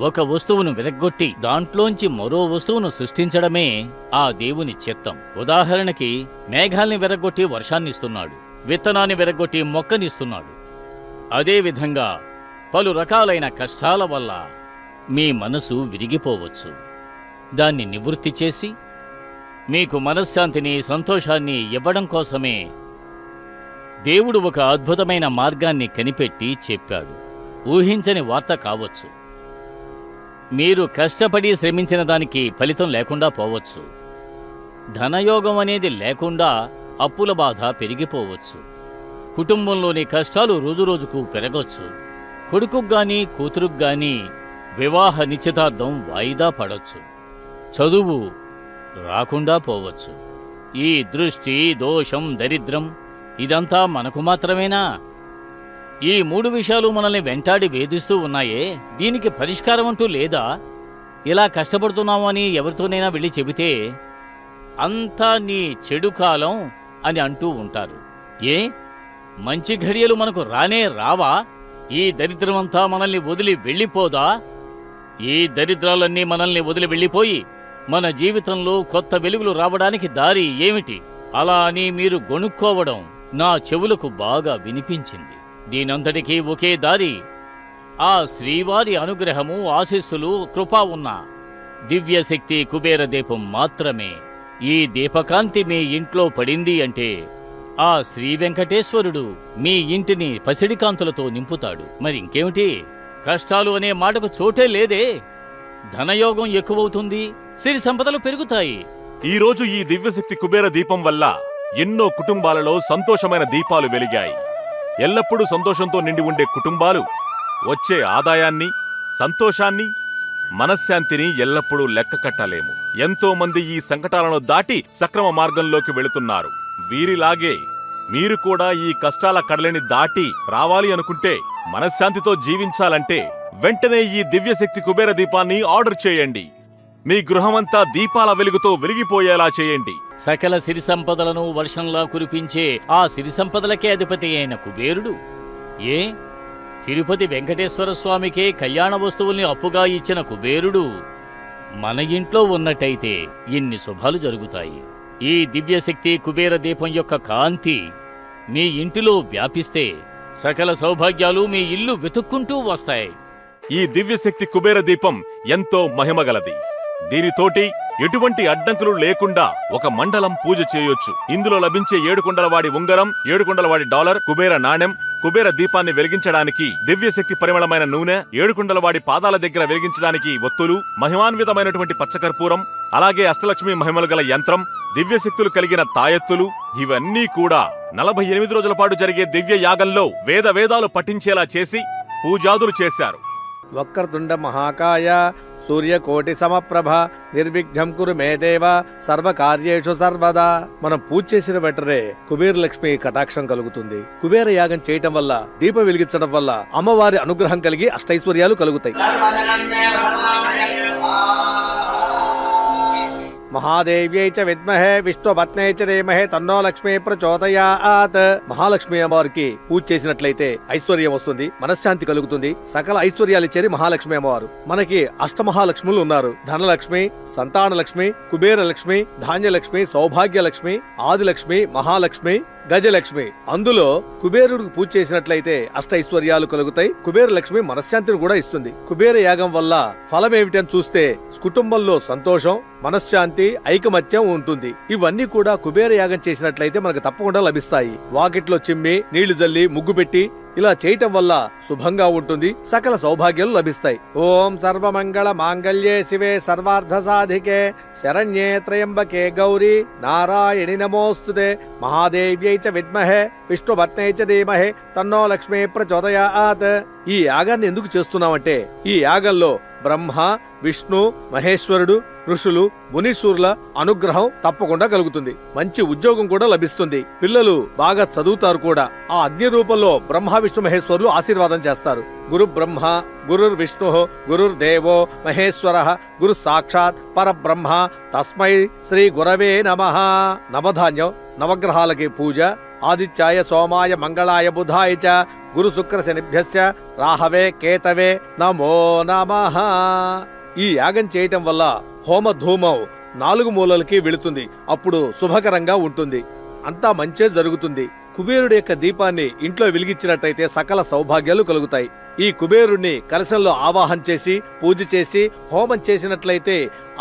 ఒక వస్తువును విరగ్గొట్టి దాంట్లోంచి మరో వస్తువును సృష్టించడమే ఆ దేవుని చిత్తం. ఉదాహరణకి మేఘాల్ని విరగ్గొట్టి వర్షాన్నిస్తున్నాడు. విత్తనాన్ని విరగ్గొట్టి మొక్కనిస్తున్నాడు. అదేవిధంగా పలు రకాలైన కష్టాల వల్ల మీ మనసు విరిగిపోవచ్చు. దాన్ని నివృత్తి చేసి మీకు మనశ్శాంతిని సంతోషాన్ని ఇవ్వడం కోసమే దేవుడు ఒక అద్భుతమైన మార్గాన్ని కనిపెట్టి చెప్పాడు. ఊహించని వార్త కావచ్చు. మీరు కష్టపడి శ్రమించిన దానికి ఫలితం లేకుండా పోవచ్చు. ధనయోగం అనేది లేకుండా అప్పుల బాధ పెరిగిపోవచ్చు. కుటుంబంలోని కష్టాలు రోజురోజుకు పెరగొచ్చు. కొడుకుకు గాని కూతురుకు గాని వివాహ నిశ్చితార్థం వాయిదా పడొచ్చు. చదువు రాకుండా పోవచ్చు. ఈ దృష్టి దోషం దరిద్రం ఇదంతా మనకు మాత్రమేనా? ఈ మూడు విషయాలు మనల్ని వెంటాడి వేధిస్తూ ఉన్నాయే. దీనికి పరిష్కారం అంటూ లేదా? ఇలా కష్టపడుతున్నామని ఎవరితోనైనా వెళ్ళి చెబితే అంతా నీ చెడు కాలం అని అంటూ ఉంటారు. ఏ? మంచి ఘడియలు మనకు రానే రావా? ఈ దరిద్రమంతా మనల్ని వదిలి వెళ్ళిపోదా? ఈ దరిద్రాలన్నీ మనల్ని వదిలి వెళ్ళిపోయి మన జీవితంలో కొత్త వెలుగులు రావడానికి దారి ఏమిటి? అలా అని మీరు గొణుక్కోవడం నా చెవులకు బాగా వినిపించింది. దీనంతటికీ ఒకే దారి. ఆ శ్రీవారి అనుగ్రహము ఆశీస్సులు కృపా ఉన్న దివ్యశక్తి కుబేర దీపం మాత్రమే. ఈ దీపకాంతి మీ ఇంట్లో పడింది అంటే ఆ శ్రీ వెంకటేశ్వరుడు మీ ఇంటిని పసిడికాంతులతో నింపుతాడు. మరి ఇంకేమిటి? కష్టాలు అనే మాటకు చోటే లేదే. ధనయోగం ఎక్కువవుతుంది సిరి సంపదలు పెరుగుతాయి. ఈరోజు ఈ దివ్యశక్తి కుబేర దీపం వల్ల ఎన్నో కుటుంబాలలో సంతోషమైన దీపాలు వెలిగాయి. ఎల్లప్పుడూ సంతోషంతో నిండి ఉండే కుటుంబాలు వచ్చే ఆదాయాన్ని సంతోషాన్ని మనశ్శాంతిని ఎల్లప్పుడూ లెక్క కట్టలేము. ఎంతో మంది ఈ సంకటాలను దాటి సక్రమ మార్గంలోకి వెళుతున్నారు. వీరిలాగే మీరు కూడా ఈ కష్టాల కడలిని దాటి రావాలి అనుకుంటే మనశ్శాంతితో జీవించాలంటే వెంటనే ఈ దివ్యశక్తి కుబేర దీపాన్ని ఆర్డర్ చేయండి. మీ గృహమంతా దీపాల వెలుగుతో వెలిగిపోయేలా చేయండి. సకల సిరి సంపదలను వర్షంలా కురిపించే ఆ సిరి సంపదలకే అధిపతి అయిన కుబేరుడు. ఏ? తిరుపతి వెంకటేశ్వర స్వామికే కళ్యాణ వస్తువుల్ని అప్పుగా ఇచ్చిన కుబేరుడు. మన ఇంట్లో ఉన్నట్టయితే ఇన్ని శుభాలు జరుగుతాయి. ఈ దివ్యశక్తి కుబేర దీపం యొక్క కాంతి మీ ఇంటిలో వ్యాపిస్తే సకల సౌభాగ్యాలు మీ ఇల్లు వెతుక్కుంటూ వస్తాయి. ఈ దివ్యశక్తి కుబేర దీపం ఎంతో మహిమగలది. దీనితోటి ఎటువంటి అడ్డంకులు లేకుండా ఒక మండలం పూజ చేయొచ్చు. ఇందులో లభించే ఏడుకొండలవాడి ఉంగరం ఏడుకొండలవాడి డాలర్ కుబేర నాణెం కుబేర దీపాన్ని వెలిగించడానికి దివ్యశక్తి పరిమళమైన నూనె ఏడుకొండలవాడి పాదాల దగ్గర వెలిగించడానికి ఒత్తులు మహిమాన్వితమైనటువంటి పచ్చకర్పూరం అలాగే అష్టలక్ష్మి మహిమలు గల యంత్రం దివ్యశక్తులు కలిగిన తాయెత్తులు ఇవన్నీ కూడా నలభై ఎనిమిది రోజుల పాటు జరిగే దివ్య యాగంలో వేద వేదాలు పఠించేలా చేసి పూజాదులు చేశారు. వక్రతుండ మహాకాయ సూర్యకోటి సమప్రభ నిర్విఘ్నం కురు మేదేవ సర్వకార్యేషు సర్వదా. మనం పూజ చేసిన వెంటనే కుబేర లక్ష్మి కటాక్షం కలుగుతుంది. కుబేర యాగం చేయటం వల్ల దీపం వెలిగించడం వల్ల అమ్మవారి అనుగ్రహం కలిగి అష్టైశ్వర్యాలు కలుగుతాయి. మహాదేవ్యై చ విద్మహే విష్ణుపత్నే చ ధీమహే తన్నో లక్ష్మీ ప్రచోదయాత్. మహాలక్ష్మి అమ్మవారికి పూజ చేసినట్లయితే ఐశ్వర్యం వస్తుంది మనశ్శాంతి కలుగుతుంది. సకల ఐశ్వర్యాలు ఇచ్చేది మహాలక్ష్మి అమ్మవారు. మనకి అష్టమహాలక్ష్ములు ఉన్నారు. ధనలక్ష్మి సంతాన లక్ష్మి కుబేర లక్ష్మి ధాన్యలక్ష్మి సౌభాగ్య లక్ష్మి ఆదిలక్ష్మి మహాలక్ష్మి గజలక్ష్మి. అందులో కుబేరుడికి పూజ చేసినట్లయితే అష్ట ఐశ్వర్యాలు కలుగుతాయి. కుబేర లక్ష్మి మనశ్శాంతిని కూడా ఇస్తుంది. కుబేర యాగం వల్ల ఫలం ఏమిటని చూస్తే కుటుంబంలో సంతోషం మనశ్శాంతి ఐకమత్యం ఉంటుంది. ఇవన్నీ కూడా కుబేర యాగం చేసినట్లయితే మనకు తప్పకుండా లభిస్తాయి. వాకిట్లో చిమ్మి నీళ్ళు జల్లి ముగ్గు పెట్టి ఇలా చేయటం వల్ల శుభంగా ఉంటుంది సకల సౌభాగ్యాలు లభిస్తాయి. ఓం సర్వమంగళ మాంగళ్యే శివే సర్వార్థ సాధికే శరణ్యే త్రయంబకే గౌరీ నారాయణి నమోస్తుతే మహాదేవ్యై చ విద్మహే విష్ణుపత్నై చ ధీమహే తన్నో లక్ష్మీ ప్రచోదయాత్. ఈ యాగాన్ని ఎందుకు చేస్తున్నామంటే ఈ యాగంలో బ్రహ్మ విష్ణు మహేశ్వరుడు ఋషులు మునీశ్వరుల అనుగ్రహం తప్పకుండా కలుగుతుంది. మంచి ఉద్యోగం కూడా లభిస్తుంది. పిల్లలు బాగా చదువుతారు కూడా. ఆ అగ్ని రూపంలో బ్రహ్మ విష్ణు మహేశ్వరులు ఆశీర్వాదం చేస్తారు. గురు బ్రహ్మ గురుర్ విష్ణు గురుర్ దేవో మహేశ్వర గురు సాక్షాత్ పరబ్రహ్మ తస్మై శ్రీ గురవే నమ. నవధాన్యం నవగ్రహాలకి పూజ ఆదిత్యాయ సోమాయ మంగళాయ బుధాయ చ గురు శుక్ర శనిభ్యశ్చ రాహవే కేతవే నమో నమః. ఈ యాగం చేయటం వల్ల హోమ ధూమం నాలుగు మూలలకి వెళుతుంది. అప్పుడు శుభకరంగా ఉంటుంది. అంతా మంచే జరుగుతుంది. కుబేరుడి యొక్క దీపాన్ని ఇంట్లో వెలిగించినట్టయితే సకల సౌభాగ్యాలు కలుగుతాయి. ఈ కుబేరుణ్ణి కలశంలో ఆవాహన చేసి పూజ చేసి హోమం చేసినట్లయితే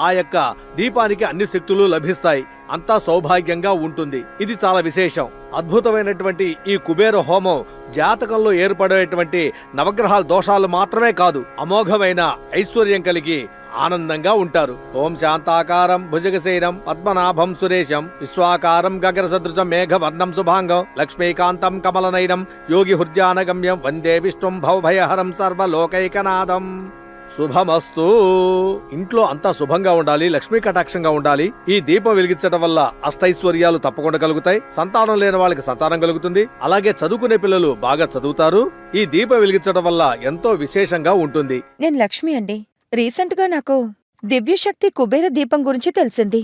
ఆ యొక్క దీపానికి అన్ని శక్తులు లభిస్తాయి. అంతా సౌభాగ్యంగా ఉంటుంది. ఇది చాలా విశేషం. అద్భుతమైనటువంటి ఈ కుబేర హోమం జాతకంలో ఏర్పడేటువంటి నవగ్రహాల దోషాలు మాత్రమే కాదు అమోఘమైన ఐశ్వర్యం కలిగి ఆనందంగా ఉంటారు. ఓం శాంతాకారం భుజగశైనం పద్మనాభం సురేశం విశ్వాకారం గగర సదృశం మేఘవర్ణం శుభాంగం లక్ష్మీకాంతం కమలనైనం యోగి హృద్యానగమ్యం వందే విష్ణుం భవభయహరం సర్వలోకైకనాథం. శుభమస్తు. ఇంట్లో అంతా శుభంగా ఉండాలి లక్ష్మీ కటాక్షంగా ఉండాలి. ఈ దీపం వెలిగించడం వల్ల అష్టైశ్వర్యాలు తప్పకుండా కలుగుతాయి. సంతానం లేని వాళ్ళకి సంతానం కలుగుతుంది. అలాగే చదువుకునే పిల్లలు బాగా చదువుతారు. ఈ దీపం వెలిగించడం వల్ల ఎంతో విశేషంగా ఉంటుంది. నేను లక్ష్మి అండి. రీసెంట్గా నాకు దివ్యశక్తి కుబేర దీపం గురించి తెలిసింది.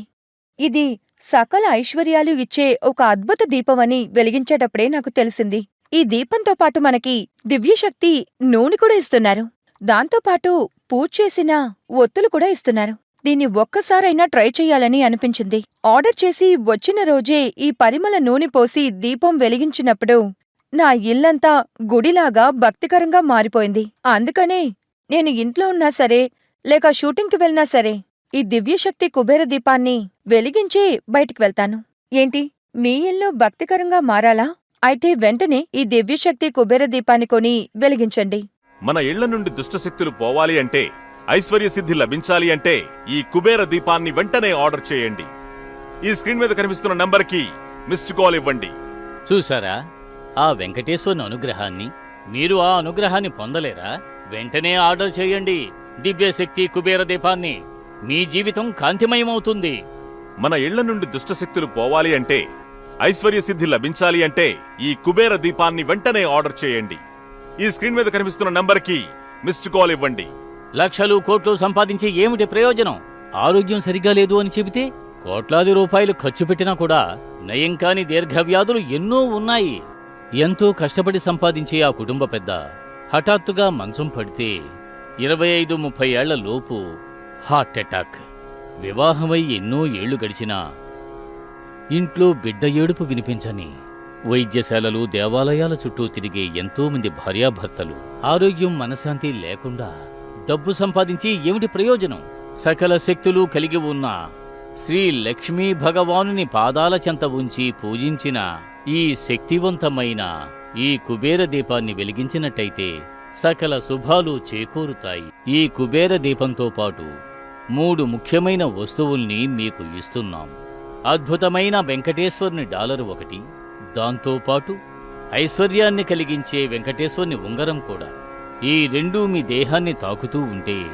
ఇది సకల ఐశ్వర్యాలు ఇచ్చే ఒక అద్భుత దీపమని వెలిగించేటప్పుడే నాకు తెలిసింది. ఈ దీపంతో పాటు మనకి దివ్యశక్తి నూనె కూడా ఇస్తున్నారు. దాంతోపాటు పూజ చేసిన ఒత్తులు కూడా ఇస్తున్నారు. దీన్ని ఒక్కసారైనా ట్రై చెయ్యాలని అనిపించింది. ఆర్డర్ చేసి వచ్చిన రోజే ఈ పరిమళ నూనె పోసి దీపం వెలిగించినప్పుడు నా ఇల్లంతా గుడిలాగా భక్తికరంగా మారిపోయింది. అందుకనే నేను ఇంట్లో ఉన్నా సరే లేక షూటింగ్కి వెళ్ళినా సరే ఈ దివ్యశక్తి కుబేర దీపాన్ని వెలిగించే బయటికి వెళ్తాను. ఏంటి? మీ ఇల్లు భక్తికరంగా మారాలా? అయితే వెంటనే ఈ దివ్యశక్తి కుబేర దీపాన్ని కొని వెలిగించండి. మన ఇళ్ళ నుండి దుష్టశక్తులు పోవాలి అంటే ఐశ్వర్య సిద్ధి లభించాలి అంటే ఈ కుబేర దీపాన్ని వెంటనే ఆర్డర్ చేయండి. ఈ స్క్రీన్ మీద కనిపిస్తున్న నంబర్కి మిస్డ్ కాల్ ఇవ్వండి. చూసారా ఆ వెంకటేశ్వరుని అనుగ్రహాన్ని? మీరు ఆ అనుగ్రహాన్ని పొందలేరా? వెంటనే ఆర్డర్ చేయండి దివ్యశక్తి కుబేర దీపాన్ని. మీ జీవితం కాంతిమయమవుతుంది. మన ఇళ్ళ నుండి దుష్టశక్తులు పోవాలి అంటే ఐశ్వర్య సిద్ధి లభించాలి అంటే ఈ కుబేర దీపాన్ని వెంటనే ఆర్డర్ చేయండి. ఈ స్క్రీన్ మీద కనిపిస్తున్న నంబర్కి మిస్డ్ కాల్ ఇవ్వండి. లక్షలు కోట్లు సంపాదించి ఏమిటి ప్రయోజనం? ఆరోగ్యం సరిగా లేదు అని చెబితే కోట్లాది రూపాయలు ఖర్చు పెట్టినా కూడా నయం కాని దీర్ఘవ్యాధులు ఎన్నో ఉన్నాయి. ఎంతో కష్టపడి సంపాదించే ఆ కుటుంబ పెద్ద హఠాత్తుగా మంచం పడితే ఇరవై ఐదు ముప్పై ఏళ్ళ లోపు హార్ట్ అటాక్. వివాహమై ఎన్నో ఏళ్ళు గడిచినా ఇంట్లో బిడ్డ ఏడుపు వినిపించని. వైద్యశాలలు దేవాలయాల చుట్టూ తిరిగే ఎంతోమంది భార్యాభర్తలు ఆరోగ్యం మనశాంతి లేకుండా డబ్బు సంపాదించి ఏమిటి ప్రయోజనం? సకల శక్తులు కలిగి ఉన్న శ్రీ లక్ష్మీ భగవానుని పాదాల చెంత ఉంచి పూజించిన ఈ శక్తివంతమైన ఈ కుబేర దీపాన్ని వెలిగించినట్టయితే సకల శుభాలు చేకూరుతాయి. ఈ కుబేర దీపంతో పాటు మూడు ముఖ్యమైన వస్తువుల్ని మీకు ఇస్తున్నాం. అద్భుతమైన వెంకటేశ్వరుని డాలర్ ఒకటి దాంతోపాటు ఐశ్వర్యాన్ని కలిగించే వెంకటేశ్వరుని ఉంగరం కూడా. ఈ రెండూ మీ దేహాన్ని తాకుతూ ఉంటే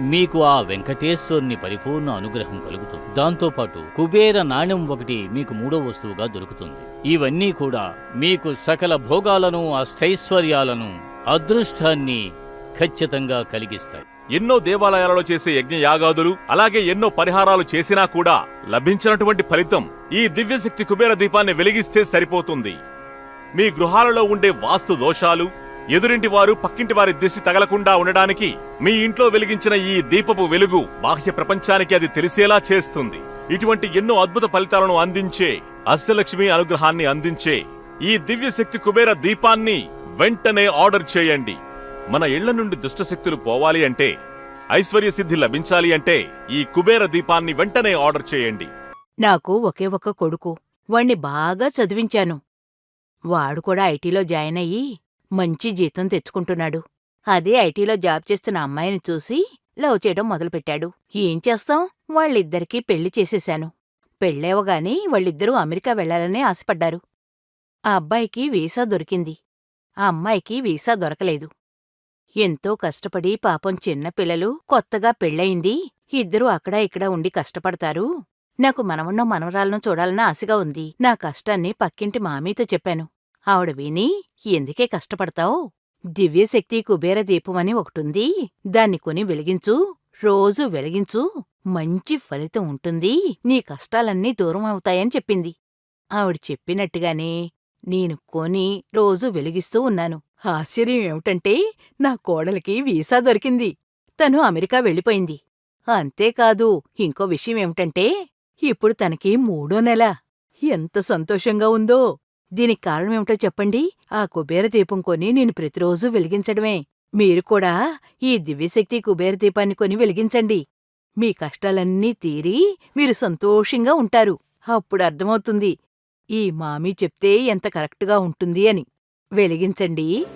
మీకు ఆ వెంకటేశ్వరుని పరిపూర్ణ అనుగ్రహం కలుగుతుంది. దాంతోపాటు కుబేర నాణ్యం ఒకటి మీకు మూడో వస్తువుగా దొరుకుతుంది. ఇవన్నీ కూడా మీకు సకల భోగాలను అష్టైశ్వర్యాలను అదృష్టాన్ని ఖచ్చితంగా కలిగిస్తాయి. ఎన్నో దేవాలయాలలో చేసే యజ్ఞ యాగాదులు అలాగే ఎన్నో పరిహారాలు చేసినా కూడా లభించినటువంటి ఫలితం ఈ దివ్యశక్తి కుబేర దీపాన్ని వెలిగిస్తే సరిపోతుంది. మీ గృహాలలో ఉండే వాస్తు దోషాలు ఎదురింటి వారు పక్కింటి వారి దిష్టి తగలకుండా ఉండడానికి మీ ఇంట్లో వెలిగించిన ఈ దీపపు వెలుగు బాహ్య ప్రపంచానికి అది తెలిసేలా చేస్తుంది. ఇటువంటి ఎన్నో అద్భుత ఫలితాలను అందించే అష్టలక్ష్మి అనుగ్రహాన్ని అందించే ఈ దివ్యశక్తి కుబేర దీపాన్ని వెంటనే ఆర్డర్ చేయండి. మన ఇళ్ళ నుండి దుష్టశక్తులు పోవాలి అంటే ఐశ్వర్య సిద్ధి లభించాలి అంటే ఈ కుబేర దీపాన్ని వెంటనే ఆర్డర్ చేయండి. నాకు ఒకే ఒక్క కొడుకు. వాణ్ణి బాగా చదివించాను. వాడు కూడా ఐటీలో జాయిన్ అయ్యి మంచి జీతం తెచ్చుకుంటున్నాడు. అదే ఐటీలో జాబ్ చేస్తున్న అమ్మాయిని చూసి లవ్ చేయడం మొదలుపెట్టాడు. ఏం చేస్తాం? వాళ్ళిద్దరికీ పెళ్ళి చేసేశాను. పెళ్ళేవగాని వాళ్ళిద్దరూ అమెరికా వెళ్ళాలని ఆశపడ్డారు. ఆ అబ్బాయికి వీసా దొరికింది. ఆ అమ్మాయికి వీసా దొరకలేదు. ఎంతో కష్టపడి పాపం చిన్న పిల్లలు కొత్తగా పెళ్ళయింది. ఇద్దరూ అక్కడా ఇక్కడా ఉండి కష్టపడతారు. నాకు మనవన్నో మనవరాలను చూడాలని ఆశగా ఉంది. నా కష్టాన్ని పక్కింటి మామీతో చెప్పాను. ఆవిడ విని ఎందుకే కష్టపడతావు? దివ్యశక్తి కుబేర దీపం అని ఒకటుంది. దాన్ని కొని వెలిగించు. రోజూ వెలిగించు. మంచి ఫలితం ఉంటుంది. నీ కష్టాలన్నీ దూరం అవుతాయని చెప్పింది. ఆవిడ చెప్పినట్టుగానే నేను కొని రోజూ వెలిగిస్తూ ఉన్నాను. ఆశ్చర్యం ఏమిటంటే నా కోడలికి వీసా దొరికింది. తను అమెరికా వెళ్ళిపోయింది. అంతేకాదు ఇంకో విషయం ఏమిటంటే ఇప్పుడు తనకి మూడో నెల. ఎంత సంతోషంగా ఉందో. దీనికి కారణమేమిటో చెప్పండి. ఆ కుబేర దీపం కొని నేను ప్రతిరోజూ వెలిగించడమే. మీరు కూడా ఈ దివ్యశక్తి కుబేర దీపాన్ని కొని వెలిగించండి. మీ కష్టాలన్నీ తీరి మీరు సంతోషంగా ఉంటారు. అప్పుడు అర్థమవుతుంది. ఈ మామీ చెప్తే ఎంత కరెక్టుగా ఉంటుంది అని. వెలిగించండి.